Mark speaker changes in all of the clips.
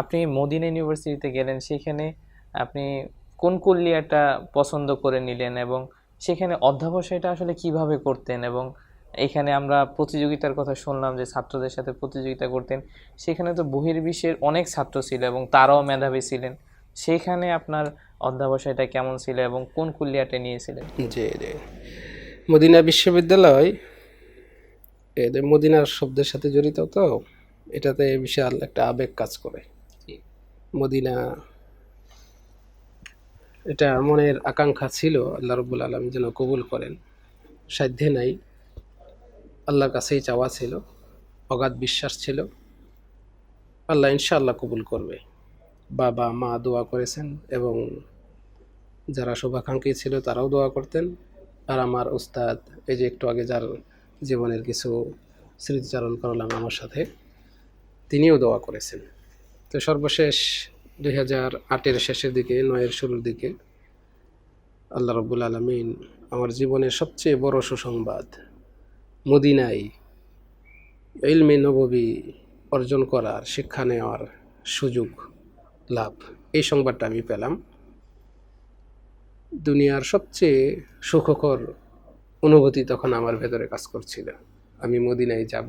Speaker 1: আপনি মদিনা ইউনিভার্সিটিতে গেলেন, সেখানে আপনি কোন কুল্লিয়াটা পছন্দ করে নিলেন এবং সেখানে অধ্যাবসায়টা আসলে কীভাবে করতেন এবং এখানে আমরা প্রতিযোগিতার কথা শুনলাম যে ছাত্রদের সাথে প্রতিযোগিতা করতেন, সেখানে তো বহির্বিশ্বের অনেক ছাত্র ছিল এবং তারাও মেধাবী ছিলেন, সেখানে আপনার অধ্যাবসায়টা কেমন ছিল এবং কোন কুল্লিয়াটা নিয়েছিলেন?
Speaker 2: জি জি। মদিনা বিশ্ববিদ্যালয় মদিনার শব্দের সাথে জড়িত তো। এটাতে বিশাল একটা আবেগ কাজ করে। মদিনা এটা মনের আকাঙ্ক্ষা ছিল আল্লাহ রব্বুল আলম যেন কবুল করেন। সাধ্যে নাই আল্লাহর কাছেই চাওয়া ছিল অগাধ বিশ্বাস ছিল। আল্লাহ ইনশাআল্লাহ কবুল করবে। বাবা মা দোয়া করেছেন এবং যারা শুভাকাঙ্ক্ষী ছিল তারাও দোয়া করতেন। আর আমার উস্তাদ এই যে একটু আগে যার জীবনের কিছু স্মৃতিচারণ করলাম আমার সাথে তিনিও দোয়া করেছেন। তো সর্বশেষ দুই হাজার আটের শেষের দিকে, নয়ের শুরুর দিকে আল্লাহ রব্বুল আলমিন আমার জীবনের সবচেয়ে বড় সুসংবাদ মদিনায় ইলমে নববী অর্জন করার, শিক্ষা নেওয়ার সুযোগ লাভ। এই সংবাদটা আমি পেলাম। দুনিয়ার সবচেয়ে সুখকর অনুভূতি তখন আমার ভেতরে কাজ করছিল। আমি মদিনায় যাব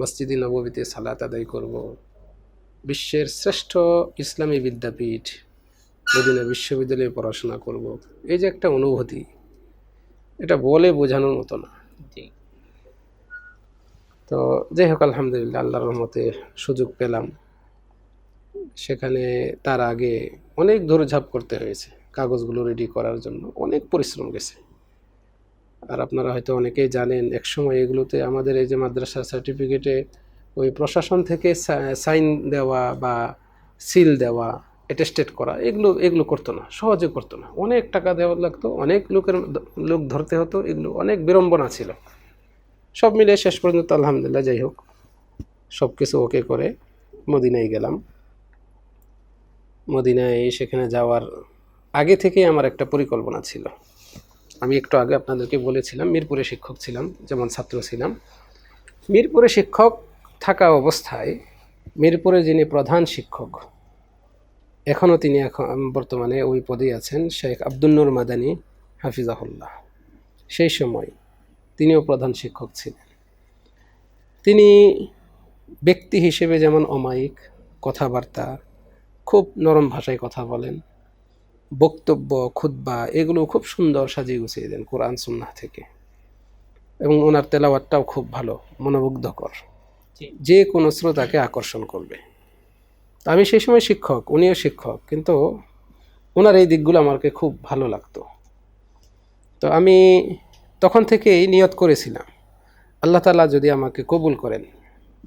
Speaker 2: মসজিদে নববীতে সালাত আদায় করব। বিশ্বের শ্রেষ্ঠ ইসলামী বিদ্যাপীঠ মদিনা বিশ্ববিদ্যালয়ে পড়াশোনা করব। এই যে একটা অনুভূতি এটা বলে বোঝানোর মতো না। তো যাই হোক আলহামদুলিল্লাহ আল্লাহর রহমতে সুযোগ পেলাম। সেখানে তার আগে অনেক দৌড়ঝাঁপ করতে হয়েছে কাগজগুলো রেডি করার জন্য। অনেক পরিশ্রম গেছে। আর আপনারা হয়তো অনেকেই জানেন, একসময় এগুলোতে আমাদের এই যে মাদ্রাসার সার্টিফিকেটে ওই প্রশাসন থেকে সাইন দেওয়া বা সিল দেওয়া অ্যাটেস্টেড করা, এগুলো এগুলো করতো না, সহজে করতো না। অনেক টাকা দেওয়া লাগতো, অনেক লোকের লোক ধরতে হতো, এগুলো অনেক বিড়ম্বনা ছিল। সব মিলে শেষ পর্যন্ত আলহামদুলিল্লাহ যাই হোক, সব কিছু ওকে করে মদিনায় গেলাম। মদিনায় সেখানে যাওয়ার আগে থেকেই আমার একটা পরিকল্পনা ছিল। আমি একটু আগে আপনাদেরকে বলেছিলাম, মিরপুরে শিক্ষক ছিলাম, যেমন ছাত্র ছিলাম। মিরপুরে শিক্ষক থাকা অবস্থায় মিরপুরে যিনি প্রধান শিক্ষক, এখনও তিনি এখন বর্তমানে ওই পদেই আছেন শেখ আব্দুন্নুর মাদানী হাফিজাহুল্লাহ। সেই সময় তিনিও প্রধান শিক্ষক ছিলেন। তিনি ব্যক্তি হিসেবে যেমন অমায়িক, কথাবার্তা, খুব নরম ভাষায় কথা বলেন বক্তব্য খুদ্া এগুলো খুব সুন্দর সাজিয়ে গুছিয়ে দেন কোরআন সুন্নাহ থেকে। এবং ওনার তেলাওয়াতটাও খুব ভালো মনোমুগ্ধকর। যে কোনো শ্রোতাকে আকর্ষণ করবে। তা আমি সেই সময় শিক্ষক উনিও শিক্ষক কিন্তু ওনার এই দিকগুলো আমাকে খুব ভালো লাগতো। তো আমি তখন থেকেই নিয়ত করেছিলাম আল্লাহ তালা যদি আমাকে কবুল করেন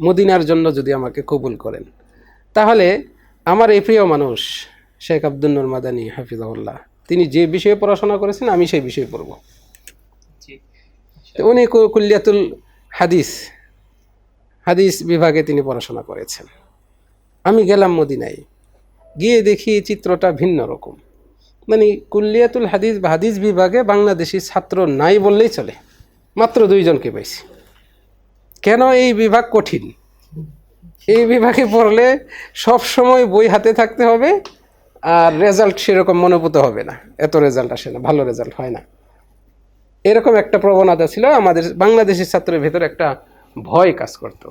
Speaker 2: মদিনার জন্য যদি আমাকে কবুল করেন তাহলে আমার এই প্রিয় মানুষ শেখ আব্দুল নুর মাদানী হাফিজাউল্লাহ তিনি যে বিষয়ে পড়াশোনা করেছেন আমি সেই বিষয়ে পড়ব। উনি কুল্লিয়াতুল হাদিস হাদিস বিভাগে তিনি পড়াশোনা করেছেন। আমি গেলাম মদিনায়। গিয়ে দেখি চিত্রটা ভিন্ন রকম। মানে কুল্লিয়াতুল হাদিস হাদিস বিভাগে বাংলাদেশি ছাত্র নাই বললেই চলে। মাত্র দুইজনকে পাইছি। কেন এই বিভাগ কঠিন? এই বিভাগে পড়লে সব সময় বই হাতে থাকতে হবে আর রেজাল্ট সেরকম মনোভূত হবে না। এত রেজাল্ট আসে না ভালো রেজাল্ট হয় না। এরকম একটা প্রবণতা ছিল আমাদের বাংলাদেশি ছাত্রের ভেতরে একটা ভয় কাজ করতো।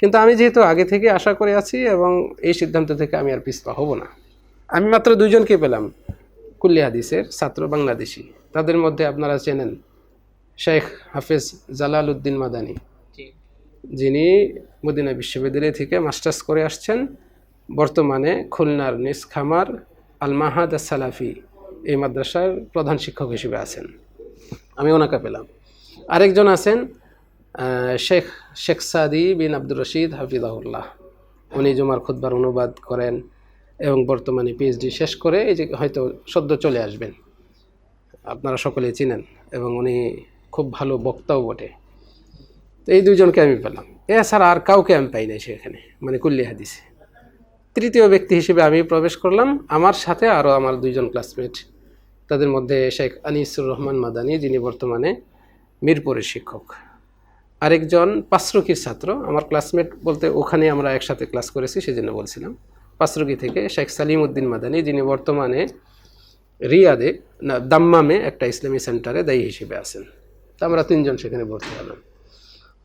Speaker 2: কিন্তু আমি যেহেতু আগে থেকে আশা করে আছি এবং এই সিদ্ধান্ত থেকে আমি আর পিছপা হব না। আমি মাত্র দুইজনকে পেলাম কুল্লি হাদিসের ছাত্র বাংলাদেশি। তাদের মধ্যে আপনারা চেনেন শেখ হাফেজ জালাল উদ্দিন মাদানী যিনি মদিনা বিশ্ববিদ্যালয় থেকে মাস্টার্স করে আসছেন। বর্তমানে খুলনার নিসখামার আল মাহাদ সালাফি এই মাদ্রাসার প্রধান শিক্ষক হিসেবে আছেন। আমি ওনাকে পেলাম। আরেকজন আছেন শেখ শেখ সাদি বিন আব্দুর রশিদ হাফিজাহুল্লাহ। উনি জুমার খুদ্বার অনুবাদ করেন এবং বর্তমানে পিএইচডি শেষ করে এই যে হয়তো সদ্য চলে আসবেন। আপনারা সকলেই চিনেন এবং উনি খুব ভালো বক্তাও বটে। তো এই দুজনকে আমি পেলাম। এছাড়া আর কাউকে আমি পাই নাই সেখানে মানে কুল্লি হাদিসে। তৃতীয় ব্যক্তি হিসেবে আমি প্রবেশ করলাম। আমার সাথে আরও আমার দুইজন ক্লাসমেট তাদের মধ্যে শেখ আনিসুর রহমান মাদানী, যিনি বর্তমানে মিরপুরের শিক্ষক। আরেকজন পাঁচরুকির ছাত্র, আমার ক্লাসমেট বলতে ওখানে আমরা একসাথে ক্লাস করেছি, সেজন্য বলছিলাম। পাঁচরুকি থেকে শেখ সালিম উদ্দিন মাদানি, যিনি বর্তমানে রিয়াদে, না, দাম্মামে একটা ইসলামী সেন্টারে দায়ী হিসেবে আছেন। তা আমরা তিনজন সেখানে ভর্তি হলাম।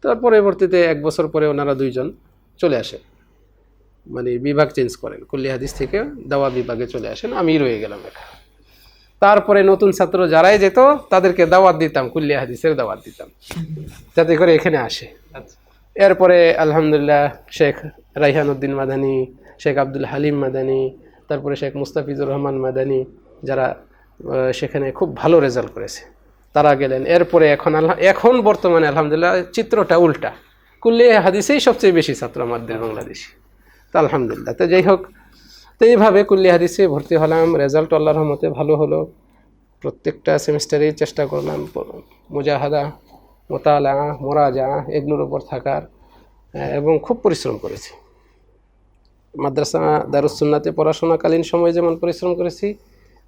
Speaker 2: তার পরবর্তীতে এক বছর পরে ওনারা দুইজন চলে আসেন মানে বিভাগ চেঞ্জ করেন। কুল্লি হাদিস থেকে দাওয়া বিভাগে চলে আসেন আমি রয়ে গেলাম একা তারপরে নতুন ছাত্র যারাই যেত তাদেরকে দাওয়াত দিতাম কুল্লিয়া হাদিসের দাওয়াত দিতাম। যাতে করে এখানে আসে। এরপরে আলহামদুলিল্লাহ শেখ রাইহান উদ্দিন মাদানি শেখ আব্দুল হালিম মাদানি তারপরে শেখ মুস্তাফিজুর রহমান মাদানি যারা সেখানে খুব ভালো রেজাল্ট করেছে। তারা গেলেন। এরপরে এখন আল্লাহ এখন বর্তমানে আলহামদুলিল্লাহ চিত্রটা উল্টা। কুল্লিয়া হাদিসেই সবচেয়ে বেশি ছাত্র আমাদের বাংলাদেশে। তা আলহামদুলিল্লাহ। তো যাই হোক তো এইভাবে কুল্লি হাদিসে ভর্তি হলাম রেজাল্ট আল্লাহর রহমতে ভালো হলো। প্রত্যেকটা সেমিস্টারেই চেষ্টা করলাম মুজাহাদা মোতালা মোরাজা এগুলোর উপর থাকার এবং খুব পরিশ্রম করেছি। মাদ্রাসা দারুসুন্নাতে পড়াশোনাকালীন সময় যেমন পরিশ্রম করেছি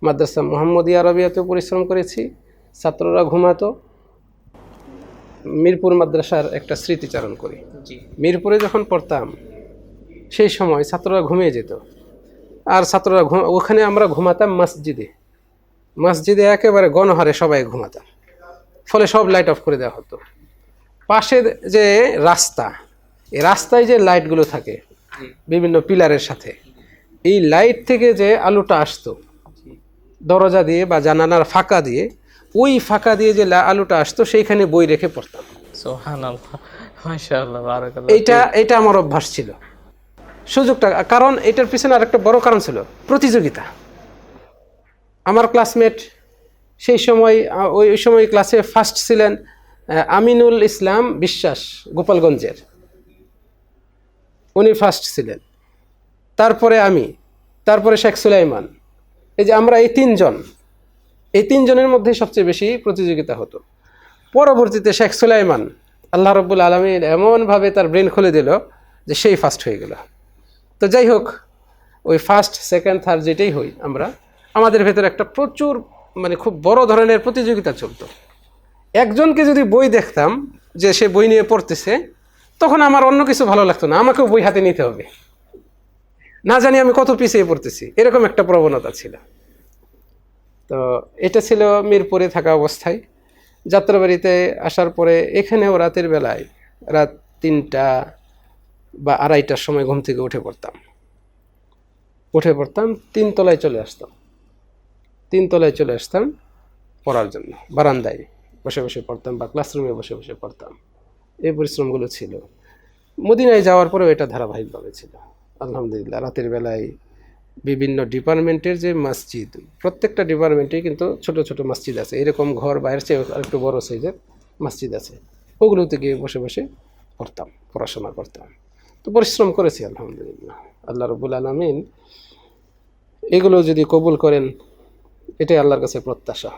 Speaker 2: মাদ্রাসা মোহাম্মদী আরবিয়াতেও পরিশ্রম করেছি ছাত্ররা ঘুমাতো। মিরপুর মাদ্রাসার একটা স্মৃতিচারণ করি। মিরপুরে যখন পড়তাম সেই সময় ছাত্ররা ঘুমিয়ে যেত। আর ছাত্ররা ওখানে আমরা ঘুমাতাম মসজিদে। মসজিদে একেবারে গণহারে সবাই ঘুমাতাম। ফলে সব লাইট অফ করে দেওয়া হতো। পাশে যে রাস্তা এই রাস্তায় যে লাইটগুলো থাকে বিভিন্ন পিলারের সাথে এই লাইট থেকে যে আলোটা আসতো দরজা দিয়ে বা জানালার ফাঁকা দিয়ে ওই ফাঁকা দিয়ে যে আলোটা আসতো সেইখানে বই রেখে পড়তাম। এইটা এটা আমার অভ্যাস ছিল। সুযোগটা, কারণ এটার পিছনে আরেকটা বড় কারণ ছিল, প্রতিযোগিতা। আমার ক্লাসমেট সেই সময় ওই ওই সময় ক্লাসে ফার্স্ট ছিলেন আমিনুল ইসলাম বিশ্বাস গোপালগঞ্জের। উনি ফার্স্ট ছিলেন। তারপরে আমি, তারপরে শেখ সুলাইমান। এই যে আমরা এই তিনজন, এই তিনজনের মধ্যে সবচেয়ে বেশি প্রতিযোগিতা হতো। পরবর্তীতে শেখ সুলাইমান আল্লাহ রব্বুল আলমীর এমনভাবে তার ব্রেন খুলে দিল যে সেই ফার্স্ট হয়ে গেল। তো যাই হোক, ওই ফার্স্ট সেকেন্ড থার্ড যেটাই হই আমরা, আমাদের ভেতরে একটা প্রচুর মানে খুব বড় ধরনের প্রতিযোগিতা চলতো। একজনকে যদি বই দেখতাম যে সে বই নিয়ে পড়তেছে, তখন আমার অন্য কিছু ভালো লাগতো না, আমাকেও বই হাতে নিতে হবে। না জানি আমি কত পিছিয়ে পড়তেছি, এরকম একটা প্রবণতা ছিল। তো এটা ছিল মিরপুরে থাকা অবস্থায়। যাত্রাবাড়িতে আসার পরে এখানেও রাতের বেলায়, রাত তিনটা বা আড়াইটার সময় ঘুম থেকে উঠে পড়তাম। উঠে পড়তাম তিনতলায় চলে আসতাম। তিনতলায় চলে আসতাম পড়ার জন্য, বারান্দায় বসে বসে পড়তাম বা ক্লাসরুমে বসে বসে পড়তাম। এই পরিশ্রমগুলো ছিল। মদিনায় যাওয়ার পরেও এটা ধারাবাহিকভাবে ছিল। আলহামদুলিল্লাহ, রাতের বেলায় বিভিন্ন ডিপার্টমেন্টের যে মসজিদ, প্রত্যেকটা ডিপার্টমেন্টে কিন্তু ছোট ছোট মসজিদ আছে। এরকম ঘর বাইরের চেয়ে একটু বড় সাইজের মসজিদ আছে। ওগুলোতে গিয়ে বসে বসে পড়তাম, পড়াশোনা করতাম। তো পরিশ্রম করেছি, আলহামদুলিল্লাহ। আল্লাহ রবুল আলমিন এগুলো যদি কবুল করেন, এটাই আল্লাহর কাছে প্রত্যাশা।